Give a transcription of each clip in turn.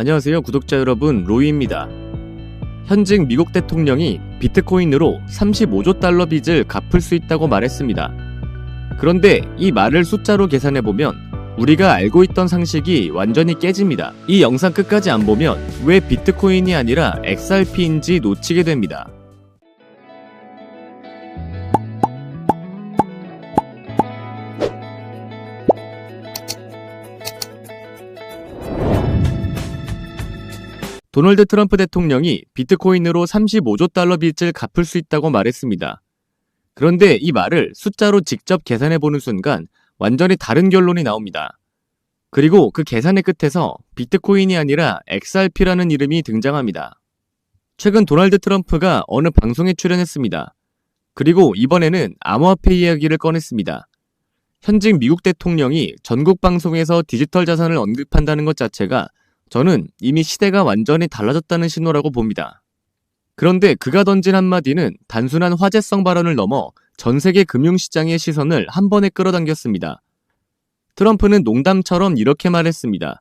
안녕하세요 구독자 여러분 로이입니다. 현직 미국 대통령이 비트코인으로 35조 달러 빚을 갚을 수 있다고 말했습니다. 그런데 이 말을 숫자로 계산해보면 우리가 알고 있던 상식이 완전히 깨집니다. 이 영상 끝까지 안 보면 왜 비트코인이 아니라 XRP인지 놓치게 됩니다. 도널드 트럼프 대통령이 비트코인으로 35조 달러 빚을 갚을 수 있다고 말했습니다. 그런데 이 말을 숫자로 직접 계산해 보는 순간 완전히 다른 결론이 나옵니다. 그리고 그 계산의 끝에서 비트코인이 아니라 XRP라는 이름이 등장합니다. 최근 도널드 트럼프가 어느 방송에 출연했습니다. 그리고 이번에는 암호화폐 이야기를 꺼냈습니다. 현직 미국 대통령이 전국 방송에서 디지털 자산을 언급한다는 것 자체가 저는 이미 시대가 완전히 달라졌다는 신호라고 봅니다. 그런데 그가 던진 한마디는 단순한 화제성 발언을 넘어 전 세계 금융시장의 시선을 한 번에 끌어당겼습니다. 트럼프는 농담처럼 이렇게 말했습니다.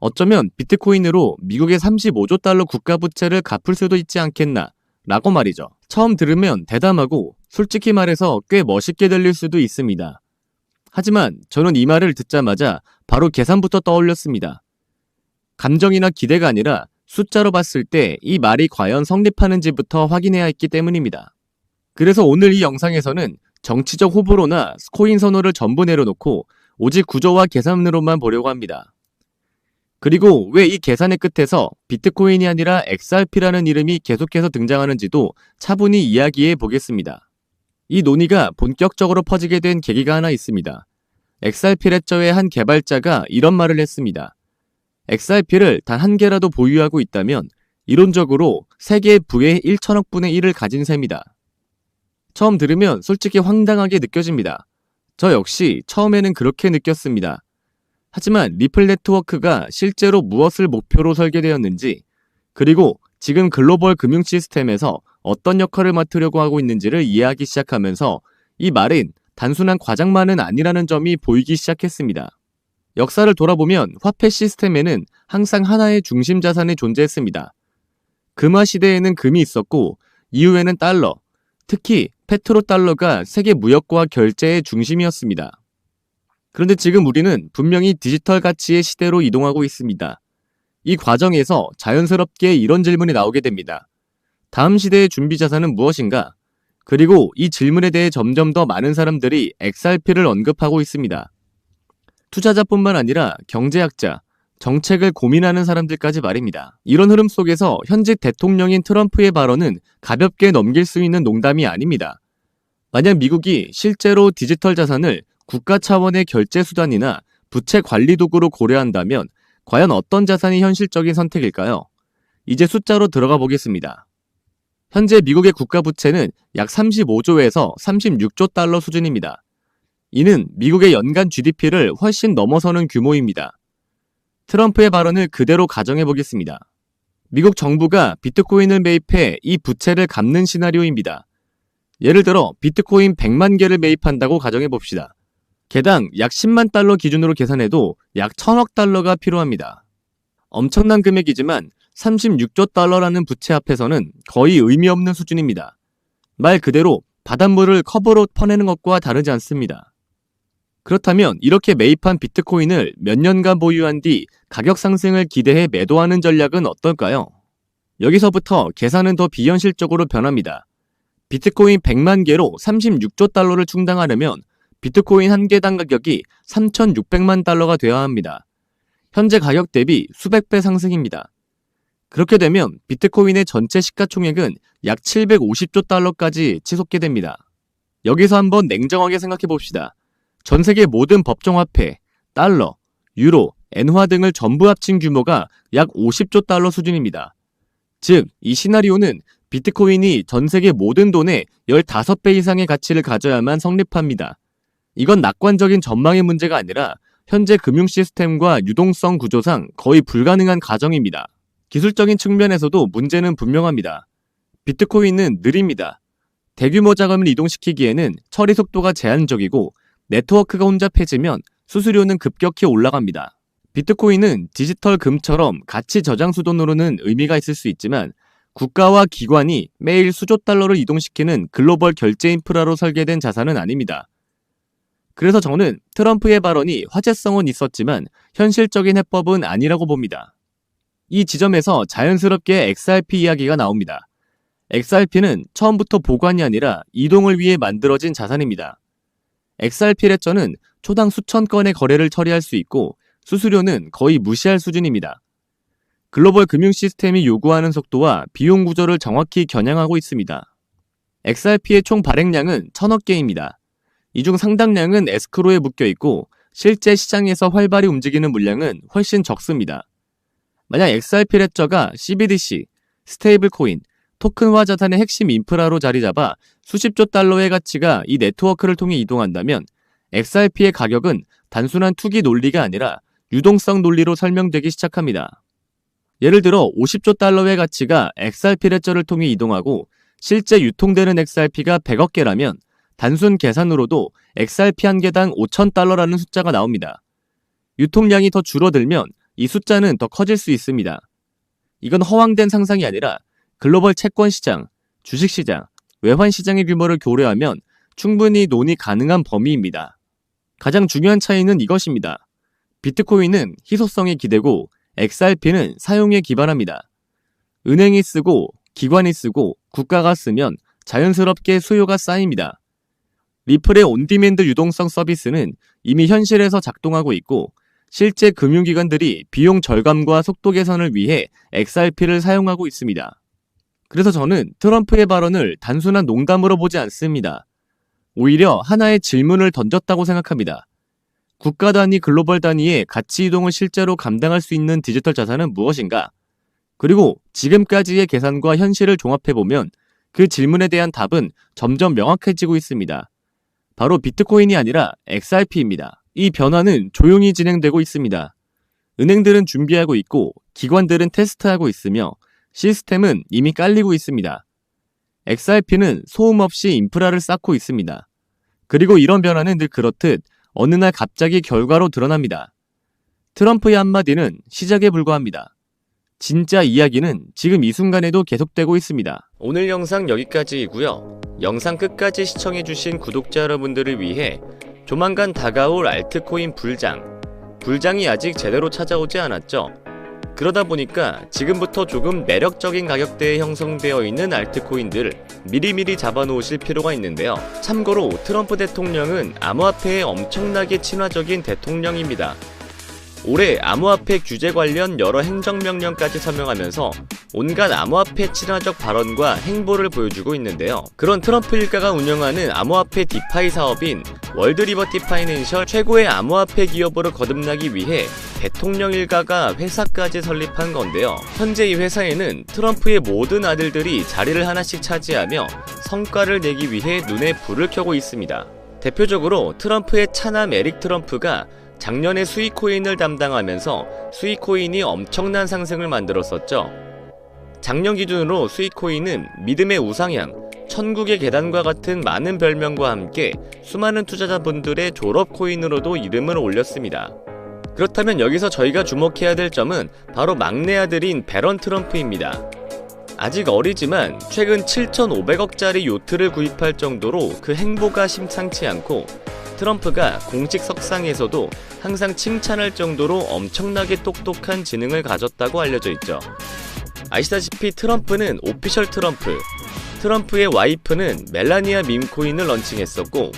어쩌면 비트코인으로 미국의 35조 달러 국가부채를 갚을 수도 있지 않겠나 라고 말이죠. 처음 들으면 대담하고 솔직히 말해서 꽤 멋있게 들릴 수도 있습니다. 하지만 저는 이 말을 듣자마자 바로 계산부터 떠올렸습니다. 감정이나 기대가 아니라 숫자로 봤을 때 이 말이 과연 성립하는지부터 확인해야 했기 때문입니다. 그래서 오늘 이 영상에서는 정치적 호불호나 코인 선호를 전부 내려놓고 오직 구조와 계산으로만 보려고 합니다. 그리고 왜 이 계산의 끝에서 비트코인이 아니라 XRP라는 이름이 계속해서 등장하는지도 차분히 이야기해 보겠습니다. 이 논의가 본격적으로 퍼지게 된 계기가 하나 있습니다. XRP 레저의 한 개발자가 이런 말을 했습니다. XRP를 단 한 개라도 보유하고 있다면 이론적으로 세계 부의 1천억 분의 1을 가진 셈이다. 처음 들으면 솔직히 황당하게 느껴집니다. 저 역시 처음에는 그렇게 느꼈습니다. 하지만 리플 네트워크가 실제로 무엇을 목표로 설계되었는지, 그리고 지금 글로벌 금융 시스템에서 어떤 역할을 맡으려고 하고 있는지를 이해하기 시작하면서 이 말은 단순한 과장만은 아니라는 점이 보이기 시작했습니다. 역사를 돌아보면 화폐 시스템에는 항상 하나의 중심 자산이 존재했습니다. 금화 시대에는 금이 있었고 이후에는 달러, 특히 페트로 달러가 세계 무역과 결제의 중심이었습니다. 그런데 지금 우리는 분명히 디지털 가치의 시대로 이동하고 있습니다. 이 과정에서 자연스럽게 이런 질문이 나오게 됩니다. 다음 시대의 준비 자산은 무엇인가? 그리고 이 질문에 대해 점점 더 많은 사람들이 XRP를 언급하고 있습니다. 투자자뿐만 아니라 경제학자, 정책을 고민하는 사람들까지 말입니다. 이런 흐름 속에서 현직 대통령인 트럼프의 발언은 가볍게 넘길 수 있는 농담이 아닙니다. 만약 미국이 실제로 디지털 자산을 국가 차원의 결제 수단이나 부채 관리 도구로 고려한다면 과연 어떤 자산이 현실적인 선택일까요? 이제 숫자로 들어가 보겠습니다. 현재 미국의 국가 부채는 약 35조에서 36조 달러 수준입니다. 이는 미국의 연간 GDP를 훨씬 넘어서는 규모입니다. 트럼프의 발언을 그대로 가정해 보겠습니다. 미국 정부가 비트코인을 매입해 이 부채를 갚는 시나리오입니다. 예를 들어 비트코인 100만 개를 매입한다고 가정해 봅시다. 개당 약 10만 달러 기준으로 계산해도 약 1000억 달러가 필요합니다. 엄청난 금액이지만 36조 달러라는 부채 앞에서는 거의 의미 없는 수준입니다. 말 그대로 바닷물을 컵으로 퍼내는 것과 다르지 않습니다. 그렇다면 이렇게 매입한 비트코인을 몇 년간 보유한 뒤 가격 상승을 기대해 매도하는 전략은 어떨까요? 여기서부터 계산은 더 비현실적으로 변합니다. 비트코인 100만 개로 36조 달러를 충당하려면 비트코인 한 개당 가격이 3,600만 달러가 되어야 합니다. 현재 가격 대비 수백 배 상승입니다. 그렇게 되면 비트코인의 전체 시가총액은 약 750조 달러까지 치솟게 됩니다. 여기서 한번 냉정하게 생각해 봅시다. 전 세계 모든 법정화폐, 달러, 유로, 엔화 등을 전부 합친 규모가 약 50조 달러 수준입니다. 즉, 이 시나리오는 비트코인이 전 세계 모든 돈의 15배 이상의 가치를 가져야만 성립합니다. 이건 낙관적인 전망의 문제가 아니라 현재 금융 시스템과 유동성 구조상 거의 불가능한 가정입니다. 기술적인 측면에서도 문제는 분명합니다. 비트코인은 느립니다. 대규모 자금을 이동시키기에는 처리 속도가 제한적이고 네트워크가 혼잡해지면 수수료는 급격히 올라갑니다. 비트코인은 디지털 금처럼 가치 저장 수돈으로는 의미가 있을 수 있지만 국가와 기관이 매일 수조 달러를 이동시키는 글로벌 결제 인프라로 설계된 자산은 아닙니다. 그래서 저는 트럼프의 발언이 화제성은 있었지만 현실적인 해법은 아니라고 봅니다. 이 지점에서 자연스럽게 XRP 이야기가 나옵니다. XRP는 처음부터 보관이 아니라 이동을 위해 만들어진 자산입니다. XRP 레저는 초당 수천 건의 거래를 처리할 수 있고 수수료는 거의 무시할 수준입니다. 글로벌 금융 시스템이 요구하는 속도와 비용 구조를 정확히 겨냥하고 있습니다. XRP의 총 발행량은 천억 개입니다. 이 중 상당량은 에스크로에 묶여 있고 실제 시장에서 활발히 움직이는 물량은 훨씬 적습니다. 만약 XRP 레저가 CBDC, 스테이블 코인, 토큰화 자산의 핵심 인프라로 자리 잡아 수십조 달러의 가치가 이 네트워크를 통해 이동한다면 XRP의 가격은 단순한 투기 논리가 아니라 유동성 논리로 설명되기 시작합니다. 예를 들어 50조 달러의 가치가 XRP 레저를 통해 이동하고 실제 유통되는 XRP가 100억 개라면 단순 계산으로도 XRP 한 개당 5천 달러라는 숫자가 나옵니다. 유통량이 더 줄어들면 이 숫자는 더 커질 수 있습니다. 이건 허황된 상상이 아니라 글로벌 채권 시장, 주식 시장, 외환 시장의 규모를 고려하면 충분히 논의 가능한 범위입니다. 가장 중요한 차이는 이것입니다. 비트코인은 희소성에 기대고 XRP는 사용에 기반합니다. 은행이 쓰고 기관이 쓰고 국가가 쓰면 자연스럽게 수요가 쌓입니다. 리플의 온디맨드 유동성 서비스는 이미 현실에서 작동하고 있고 실제 금융기관들이 비용 절감과 속도 개선을 위해 XRP를 사용하고 있습니다. 그래서 저는 트럼프의 발언을 단순한 농담으로 보지 않습니다. 오히려 하나의 질문을 던졌다고 생각합니다. 국가 단위, 글로벌 단위의 가치 이동을 실제로 감당할 수 있는 디지털 자산은 무엇인가? 그리고 지금까지의 계산과 현실을 종합해보면 그 질문에 대한 답은 점점 명확해지고 있습니다. 바로 비트코인이 아니라 XRP입니다. 이 변화는 조용히 진행되고 있습니다. 은행들은 준비하고 있고 기관들은 테스트하고 있으며 시스템은 이미 깔리고 있습니다. XRP는 소음 없이 인프라를 쌓고 있습니다. 그리고 이런 변화는 늘 그렇듯 어느 날 갑자기 결과로 드러납니다. 트럼프의 한마디는 시작에 불과합니다. 진짜 이야기는 지금 이 순간에도 계속되고 있습니다. 오늘 영상 여기까지이고요. 영상 끝까지 시청해주신 구독자 여러분들을 위해 조만간 다가올 알트코인 불장. 불장이 아직 제대로 찾아오지 않았죠? 그러다 보니까 지금부터 조금 매력적인 가격대에 형성되어 있는 알트코인들을 미리미리 잡아놓으실 필요가 있는데요. 참고로 트럼프 대통령은 암호화폐에 엄청나게 친화적인 대통령입니다. 올해 암호화폐 규제 관련 여러 행정명령까지 서명하면서 온갖 암호화폐 친화적 발언과 행보를 보여주고 있는데요. 그런 트럼프 일가가 운영하는 암호화폐 디파이 사업인 월드리버티 파이낸셜 최고의 암호화폐 기업으로 거듭나기 위해 대통령 일가가 회사까지 설립한 건데요. 현재 이 회사에는 트럼프의 모든 아들들이 자리를 하나씩 차지하며 성과를 내기 위해 눈에 불을 켜고 있습니다. 대표적으로 트럼프의 차남 에릭 트럼프가 작년에 수익코인을 담당하면서 수익코인이 엄청난 상승을 만들었었죠. 작년 기준으로 수익코인은 믿음의 우상향, 천국의 계단과 같은 많은 별명과 함께 수많은 투자자분들의 졸업 코인으로도 이름을 올렸습니다. 그렇다면 여기서 저희가 주목해야 될 점은 바로 막내 아들인 베런 트럼프입니다. 아직 어리지만 최근 7,500억짜리 요트를 구입할 정도로 그 행보가 심상치 않고 트럼프가 공식 석상에서도 항상 칭찬할 정도로 엄청나게 똑똑한 지능을 가졌다고 알려져 있죠. 아시다시피 트럼프는 오피셜 트럼프, 트럼프의 와이프는 멜라니아 밈 코인을 런칭했었고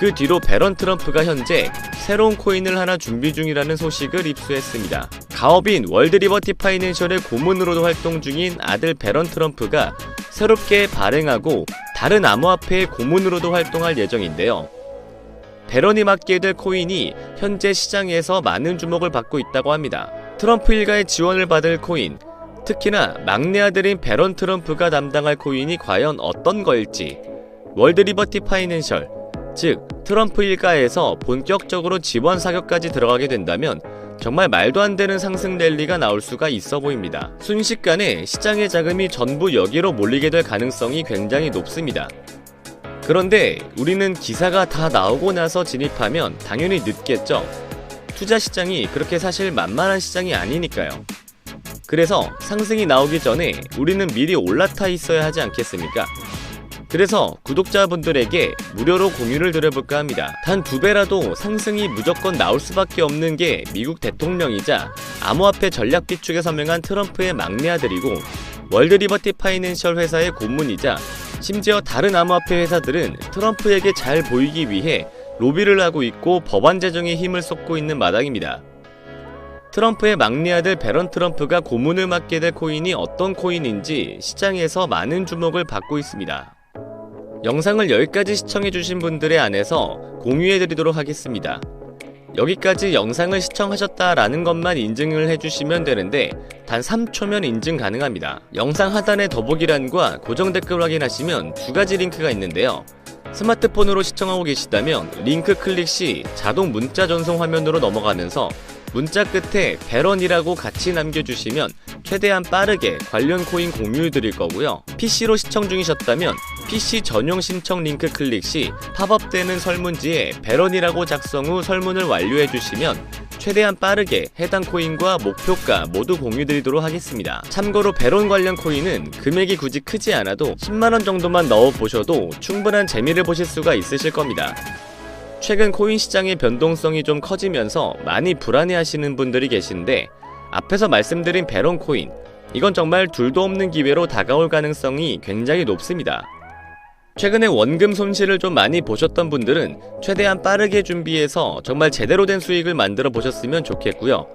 그 뒤로 베런 트럼프가 현재 새로운 코인을 하나 준비 중이라는 소식을 입수했습니다. 가업인 월드리버티 파이낸셜의 고문으로도 활동 중인 아들 베런 트럼프가 새롭게 발행하고 다른 암호화폐의 고문으로도 활동할 예정인데요. 베런이 맡게 될 코인이 현재 시장에서 많은 주목을 받고 있다고 합니다. 트럼프 일가의 지원을 받을 코인, 특히나 막내 아들인 베런 트럼프가 담당할 코인이 과연 어떤 거일지 월드리버티 파이낸셜, 즉 트럼프 일가에서 본격적으로 지원 사격까지 들어가게 된다면 정말 말도 안 되는 상승 랠리가 나올 수가 있어 보입니다. 순식간에 시장의 자금이 전부 여기로 몰리게 될 가능성이 굉장히 높습니다. 그런데 우리는 기사가 다 나오고 나서 진입하면 당연히 늦겠죠. 투자 시장이 그렇게 사실 만만한 시장이 아니니까요. 그래서 상승이 나오기 전에 우리는 미리 올라타 있어야 하지 않겠습니까? 그래서 구독자분들에게 무료로 공유를 드려볼까 합니다. 단 두 배라도 상승이 무조건 나올 수밖에 없는 게 미국 대통령이자 암호화폐 전략 비축에 서명한 트럼프의 막내 아들이고 월드 리버티 파이낸셜 회사의 고문이자 심지어 다른 암호화폐 회사들은 트럼프에게 잘 보이기 위해 로비를 하고 있고 법안 제정에 힘을 쏟고 있는 마당입니다. 트럼프의 막내 아들 베런 트럼프가 고문을 맡게 될 코인이 어떤 코인인지 시장에서 많은 주목을 받고 있습니다. 영상을 여기까지 시청해주신 분들의 안에서 공유해드리도록 하겠습니다. 여기까지 영상을 시청하셨다라는 것만 인증을 해주시면 되는데 단 3초면 인증 가능합니다. 영상 하단의 더보기란과 고정 댓글 확인하시면 두 가지 링크가 있는데요. 스마트폰으로 시청하고 계시다면 링크 클릭 시 자동 문자 전송 화면으로 넘어가면서 문자 끝에 배런이라고 같이 남겨주시면 최대한 빠르게 관련 코인 공유해 드릴 거고요. PC로 시청 중이셨다면 PC 전용 신청 링크 클릭 시 팝업되는 설문지에 배런이라고 작성 후 설문을 완료해 주시면 최대한 빠르게 해당 코인과 목표가 모두 공유드리도록 하겠습니다. 참고로 배론 관련 코인은 금액이 굳이 크지 않아도 10만원 정도만 넣어보셔도 충분한 재미를 보실 수가 있으실 겁니다. 최근 코인 시장의 변동성이 좀 커지면서 많이 불안해하시는 분들이 계신데 앞에서 말씀드린 베론 코인 이건 정말 둘도 없는 기회로 다가올 가능성이 굉장히 높습니다. 최근에 원금 손실을 좀 많이 보셨던 분들은 최대한 빠르게 준비해서 정말 제대로 된 수익을 만들어 보셨으면 좋겠고요.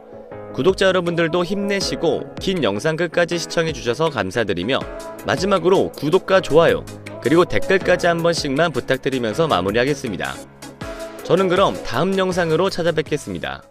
구독자 여러분들도 힘내시고 긴 영상 끝까지 시청해 주셔서 감사드리며 마지막으로 구독과 좋아요 그리고 댓글까지 한 번씩만 부탁드리면서 마무리하겠습니다. 저는 그럼 다음 영상으로 찾아뵙겠습니다.